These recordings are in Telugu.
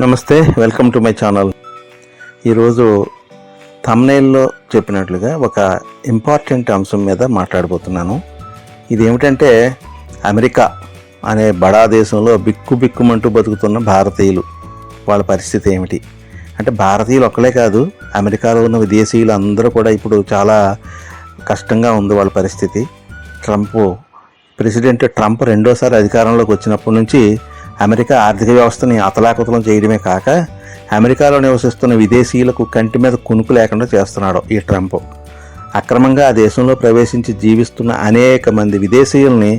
నమస్తే వెల్కమ్ టు మై ఛానల్. ఈరోజు తమ్నైల్లో చెప్పినట్లుగా ఒక ఇంపార్టెంట్ అంశం మీద మాట్లాడబోతున్నాను. ఇది ఏమిటంటే అమెరికా అనే బడా దేశంలో బిక్కు బిక్కుమంటూ బతుకుతున్న భారతీయులు. వాళ్ళ పరిస్థితి ఏమిటి? అంటే భారతీయులు ఒక్కలే కాదు అమెరికాలో ఉన్న విదేశీయులు అందరూ కూడా ఇప్పుడు చాలా కష్టంగా ఉంది వాళ్ళ పరిస్థితి. ట్రంప్ ప్రెసిడెంట్ ట్రంప్ రెండోసారి అధికారంలోకి వచ్చినప్పటి నుంచి అమెరికా ఆర్థిక వ్యవస్థని అతలాకుతలం చేయడమే కాక అమెరికాలో నివసిస్తున్న విదేశీయులకు కంటి మీద కునుకు లేకుండా చేస్తున్నాడు ఈ ట్రంప్. అక్రమంగా ఆ దేశంలో ప్రవేశించి జీవిస్తున్న అనేక మంది విదేశీయుల్ని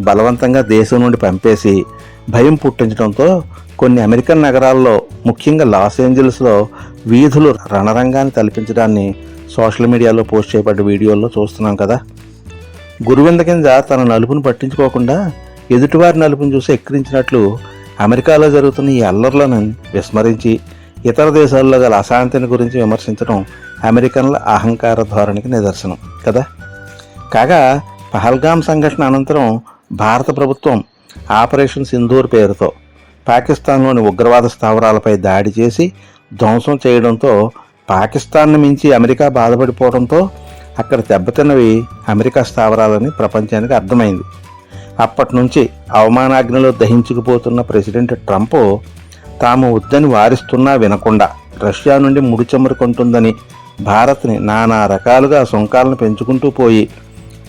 బలవంతంగా దేశం నుండి పంపేసి భయం పుట్టించడంతో కొన్ని అమెరికన్ నగరాల్లో ముఖ్యంగా లాస్ ఏంజల్స్లో వీధులు రణరంగాన్ని తలపించడాన్ని సోషల్ మీడియాలో పోస్ట్ చేయబడ్డ వీడియోల్లో చూస్తున్నాం కదా. గురువింద కింద తన నలుపును పట్టించుకోకుండా ఎదుటివారి నలుపును చూసి ఎక్కిరించినట్లు అమెరికాలో జరుగుతున్న ఈ అల్లర్లను విస్మరించి ఇతర దేశాల్లో గల అశాంతిని గురించి విమర్శించడం అమెరికన్ల అహంకార ధోరణికి నిదర్శనం కదా? కాగా పహల్గాం సంఘటన అనంతరం భారత ప్రభుత్వం ఆపరేషన్ సింధూర్ పేరుతో పాకిస్తాన్లోని ఉగ్రవాద స్థావరాలపై దాడి చేసి ధ్వంసం చేయడంతో పాకిస్తాన్ను మించి అమెరికా బాధపడిపోవడంతో అక్కడ దెబ్బతిన్నవి అమెరికా స్థావరాలని ప్రపంచానికి అర్థమైంది. అప్పటి నుంచి అవమానాగ్నిలో దహించుకుపోతున్న ప్రెసిడెంట్ ట్రంప్ తాము వద్దని వారిస్తున్నా వినకుండా రష్యా నుండి ముడి కొంటుందని భారత్ని నానా రకాలుగా సుంకాలను పెంచుకుంటూ పోయి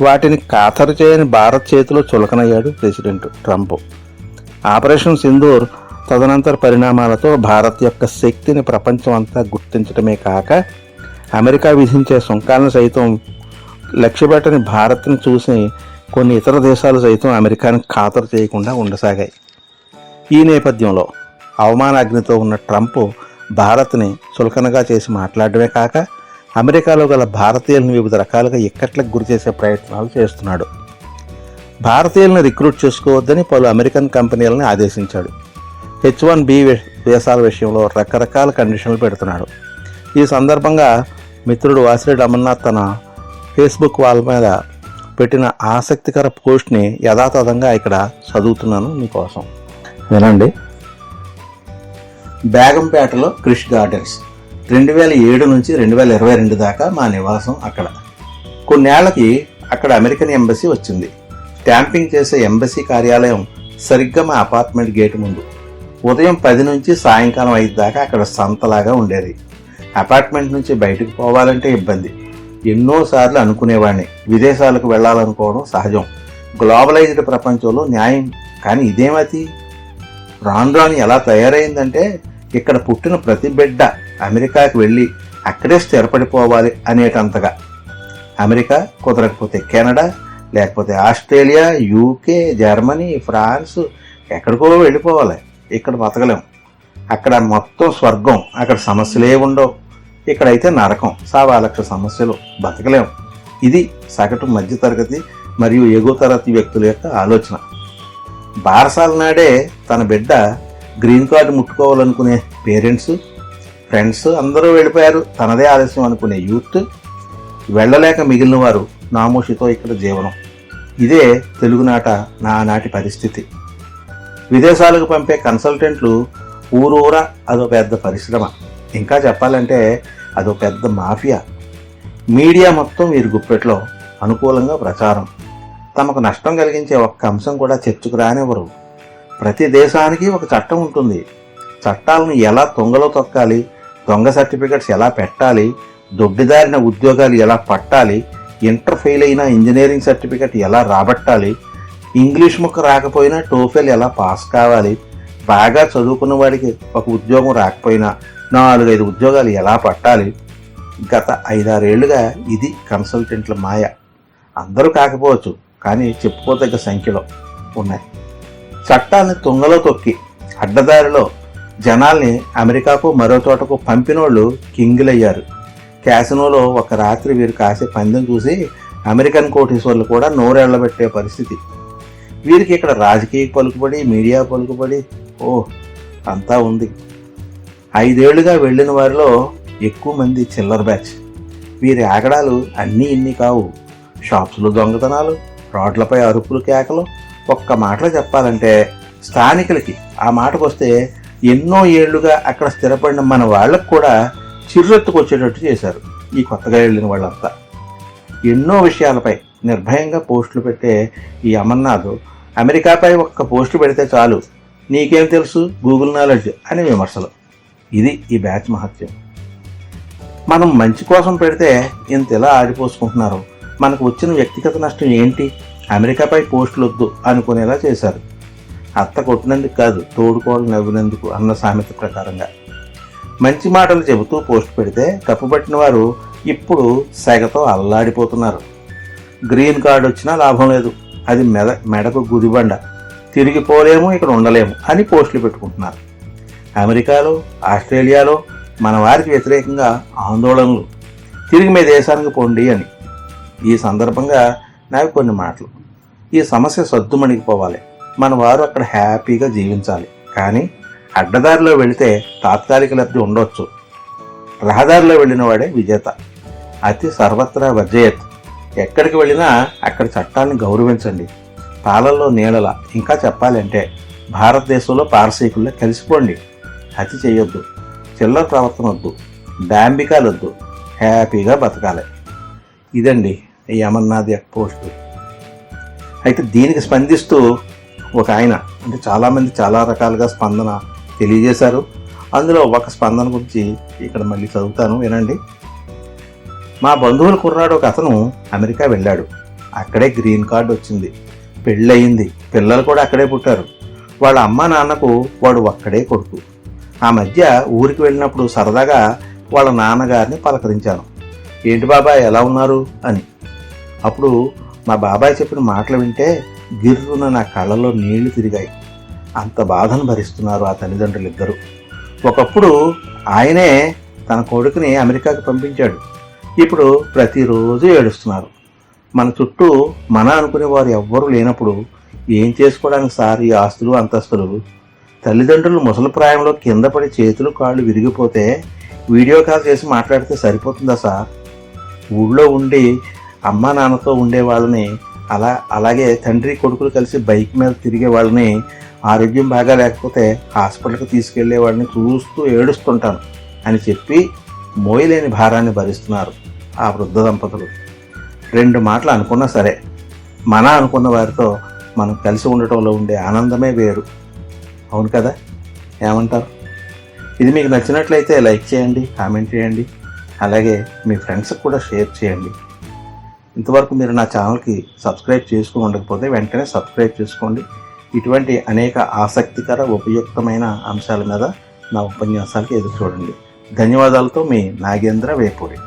వాటిని ఖాతరు చేయని భారత్ చేతిలో చులకనయ్యాడు ప్రెసిడెంట్ ట్రంప్. ఆపరేషన్ సింధూర్ తదనంతర పరిణామాలతో భారత్ యొక్క శక్తిని ప్రపంచం అంతా గుర్తించడమే కాక అమెరికా విధించే సుంకాలను సైతం లక్ష్యపెట్టని భారత్ని చూసి కొన్ని ఇతర దేశాలు సైతం అమెరికాని ఖాతరు చేయకుండా ఉండసాగాయి. ఈ నేపథ్యంలో అవమానాగ్నితో ఉన్న ట్రంప్ భారత్ని చులకనగా చేసి మాట్లాడమే కాక అమెరికాలో గల భారతీయులను వివిధ రకాలుగా ఇక్కట్లకు గురి చేసే ప్రయత్నాలు చేస్తున్నాడు. భారతీయులను రిక్రూట్ చేసుకోవద్దని పలు అమెరికన్ కంపెనీలను ఆదేశించాడు. హెచ్ వన్ బి వీసాల విషయంలో రకరకాల కండిషన్లు పెడుతున్నాడు. ఈ సందర్భంగా మిత్రుడు వాసిరెడ్డి అమర్నాథ్ తన ఫేస్బుక్ వాళ్ళ మీద పెట్టిన ఆసక్తికర పోస్ట్ని యథాతథంగా ఇక్కడ చదువుతున్నాను మీకోసం. వినండి బేగంపేటలో క్రిష్ గార్డెన్స్. రెండు వేల ఏడు నుంచి రెండు వేల ఇరవై రెండు దాకా మా నివాసం అక్కడ. కొన్నేళ్ళకి అక్కడ అమెరికన్ ఎంబసీ వచ్చింది. స్టాంపింగ్ చేసే ఎంబసీ కార్యాలయం సరిగ్గా మా అపార్ట్మెంట్ గేటు ముందు. ఉదయం పది నుంచి సాయంకాలం ఐదు దాకా అక్కడ సంతలాగా ఉండేది. అపార్ట్మెంట్ నుంచి బయటకు పోవాలంటే ఇబ్బంది. ఎన్నోసార్లు అనుకునేవాడిని. విదేశాలకు వెళ్ళాలనుకోవడం సహజం. గ్లోబలైజ్డ్ ప్రపంచంలో న్యాయం. కానీ ఇదేమతి రాను రాను ఎలా తయారైందంటే ఇక్కడ పుట్టిన ప్రతి బిడ్డ అమెరికాకి వెళ్ళి అక్కడే స్థిరపడిపోవాలి అనేటంతగా. అమెరికా కుదరకపోతే కెనడా లేకపోతే ఆస్ట్రేలియా యూకే జర్మనీ ఫ్రాన్స్ ఎక్కడికో వెళ్ళిపోవాలి. ఇక్కడ బతకలేం. అక్కడ మొత్తం స్వర్గం అక్కడ సమస్యలే ఉండవు. ఇక్కడైతే నరకం. సావాలక్ష సమస్యలు బతకలేం ఇది సగటు మధ్యతరగతి మరియు ఎగువ తరగతి వ్యక్తుల యొక్క ఆలోచన. బారసాల నాడే తన బిడ్డ గ్రీన్ కార్డు ముట్టుకోవాలనుకునే పేరెంట్స్ ఫ్రెండ్స్ అందరూ వెళ్ళిపోయారు. తనదే ఆలస్యం అనుకునే యూత్ వెళ్ళలేక మిగిలిన వారు నామోషితో ఇక్కడ జీవనం. ఇదే తెలుగునాట నానాటి పరిస్థితి. విదేశాలకు పంపే కన్సల్టెంట్లు ఊరూరా అదో పెద్ద పరిశ్రమ. ఇంకా చెప్పాలంటే అదో పెద్ద మాఫియా. మీడియా మొత్తం వీరి గుప్పెట్లో అనుకూలంగా ప్రచారం. తమకు నష్టం కలిగించే ఒక్క అంశం కూడా చర్చకు రానివ్వరు. ప్రతి దేశానికి ఒక చట్టం ఉంటుంది. చట్టాలను ఎలా తొంగలో తొక్కాలి దొంగ సర్టిఫికెట్స్ ఎలా పెట్టాలి దొడ్డిదారిన ఉద్యోగాలు ఎలా పట్టాలి ఇంటర్ ఫెయిల్ అయిన ఇంజనీరింగ్ సర్టిఫికెట్ ఎలా రాబట్టాలి ఇంగ్లీష్ ముక్క రాకపోయినా టోఫెల్ ఎలా పాస్ కావాలి బాగా చదువుకున్న వాడికి ఒక ఉద్యోగం రాకపోయినా నాలుగైదు ఉద్యోగాలు ఎలా పట్టాలి? గత ఐదారేళ్ళుగా ఇది కన్సల్టెంట్ల మాయ. అందరూ కాకపోవచ్చు కానీ చెప్పుకోదగ్గ సంఖ్యలో ఉన్నాయి. చట్టాన్ని తుంగలో తొక్కి అడ్డదారిలో జనాల్ని అమెరికాకు మరో చోటకు పంపినోళ్ళు కింగులయ్యారు. క్యాసినోలో ఒక రాత్రి వీరు కాసే పందెం చూసి అమెరికన్ కోటీశ్వర్లు కూడా నోరెళ్ళబెట్టే పరిస్థితి. వీరికి ఇక్కడ రాజకీయ పలుకుబడి మీడియా పలుకుబడి ఓ అంతా ఉంది. ఐదేళ్ళుగా వెళ్ళిన వారిలో ఎక్కువ మంది చిల్లర బ్యాచ్. వీరి ఆగడాలు అన్నీ ఇన్ని కావు. షాప్స్లో దొంగతనాలు రోడ్లపై అరుపులు కేకలు. ఒక్క మాటలో చెప్పాలంటే స్థానికులకి ఆ మాటకు వస్తే ఎన్నో ఏళ్ళుగా అక్కడ స్థిరపడిన మన వాళ్ళకు కూడా చిర్రెత్తుకొచ్చేటట్టు చేశారు ఈ కొత్తగా వెళ్ళిన వాళ్ళంతా. ఎన్నో విషయాలపై నిర్భయంగా పోస్టులు పెట్టే ఈ అమర్నాథ్ అమెరికాపై ఒక్క పోస్టు పెడితే చాలు. నీకేం తెలుసు? గూగుల్ నాలెడ్జ్ అనే విమర్శలు. ఇది ఈ బ్యాచ్ మహత్యం. మనం మంచి కోసం పెడితే ఇంత ఎలా ఆడిపోసుకుంటున్నారు మనకు వచ్చిన వ్యక్తిగత నష్టం ఏంటి? అమెరికాపై పోస్టులు వద్దు అనుకునేలా చేశారు. అత్త కొట్టినందుకు కాదు తోడుకోవాలి నవ్వినందుకు అన్న సామెత ప్రకారంగా. మంచి మాటలు చెబుతూ పోస్ట్ పెడితే తప్పుపట్టిన వారు ఇప్పుడు సెగతో అల్లాడిపోతున్నారు. గ్రీన్ కార్డు వచ్చినా లాభం లేదు. అది మెద మెడకు గుదిబండ. తిరిగిపోలేము ఇక్కడ ఉండలేము అని పోస్టులు పెట్టుకుంటున్నారు. అమెరికాలో ఆస్ట్రేలియాలో మన వారికి వ్యతిరేకంగా ఆందోళనలు. తిరిగి మీ దేశానికి పోండి అని. ఈ సందర్భంగా నాకు కొన్ని మాటలు. ఈ సమస్య సద్దుమణిగిపోవాలి. మన వారు అక్కడ హ్యాపీగా జీవించాలి. కానీ అడ్డదారిలో వెళితే తాత్కాలిక లబ్ధి ఉండొచ్చు. రహదారిలో వెళ్ళిన వాడే విజేత. అతి సర్వత్రా వర్జయత్. ఎక్కడికి వెళ్ళినా అక్కడ చట్టాన్ని గౌరవించండి. పాలల్లో నీళ్ళల ఇంకా చెప్పాలంటే భారతదేశంలో పారసీకుల్లో కలిసిపోండి. హత్య చేయొద్దు. చిల్లర ప్రవర్తన వద్దు. డాంబికాలు వద్దు హ్యాపీగా బతకాలి. ఇదండి ఈ అమర్నాథ్ యొక్క పోస్టు. అయితే దీనికి స్పందిస్తూ ఒక ఆయన అంటే చాలామంది చాలా రకాలుగా స్పందన తెలియజేశారు. అందులో ఒక స్పందన గురించి ఇక్కడ మళ్ళీ చదువుతాను వినండి. మా బంధువుల కుర్రాడు ఒక అతను అమెరికా వెళ్ళాడు. అక్కడే గ్రీన్ కార్డు వచ్చింది. పెళ్ళయింది. పిల్లలు కూడా అక్కడే పుట్టారు. వాళ్ళ అమ్మ నాన్నకు వాడు ఒక్కడే కొడుకు. ఆ మధ్య ఊరికి వెళ్ళినప్పుడు సరదాగా వాళ్ళ నాన్నగారిని పలకరించాను. ఏంటి బాబాయ్ ఎలా ఉన్నారు? అని. అప్పుడు మా బాబాయ్ చెప్పిన మాటలు వింటే గిర్రున నా కళ్ళలో నీళ్ళు తిరిగాయి. అంత బాధను భరిస్తున్నారు ఆ తల్లిదండ్రులు ఇద్దరు ఒకప్పుడు ఆయనే తన కొడుకుని అమెరికాకు పంపించాడు. ఇప్పుడు ప్రతిరోజు ఏడుస్తున్నారు. మన చుట్టూ మన అనుకునే వారు ఎవ్వరూ లేనప్పుడు ఏం చేసుకోవడానికి సార్ ఈ ఆస్తులు అంతస్తులు? తల్లిదండ్రులు ముసలి ప్రాయంలో కింద పడి చేతులు కాళ్ళు విరిగిపోతే వీడియో కాల్ చేసి మాట్లాడితే సరిపోతుందా సార్? ఊళ్ళో ఉండి అమ్మా నాన్నతో ఉండే వాళ్ళని అలా అలాగే తండ్రి కొడుకులు కలిసి బైక్ మీద తిరిగే వాళ్ళని ఆరోగ్యం బాగా లేకపోతే హాస్పిటల్కి తీసుకెళ్ళే వాళ్ళని చూస్తూ ఏడుస్తుంటాను అని చెప్పి మోయలేని భారాన్ని భరిస్తున్నారు ఆ వృద్ధ దంపతులు. రెండు మాటలు అనుకున్నా సరే. మన అనుకున్న వారితో మనం కలిసి ఉండటంలో ఉండే ఆనందమే వేరు. అవును కదా? ఏమంటారు? ఇది మీకు నచ్చినట్లయితే లైక్ చేయండి కామెంట్ చేయండి అలాగే మీ ఫ్రెండ్స్కి కూడా షేర్ చేయండి. ఇంతవరకు మీరు నా ఛానల్కి సబ్స్క్రైబ్ చేసుకుని ఉండకపోతే వెంటనే సబ్స్క్రైబ్ చేసుకోండి. ఇటువంటి అనేక ఆసక్తికర ఉపయుక్తమైన అంశాల మీద నా ఉపన్యాసాలకి ఎదురు చూడండి. ధన్యవాదాలతో మీ నాగేంద్ర వేపూరి.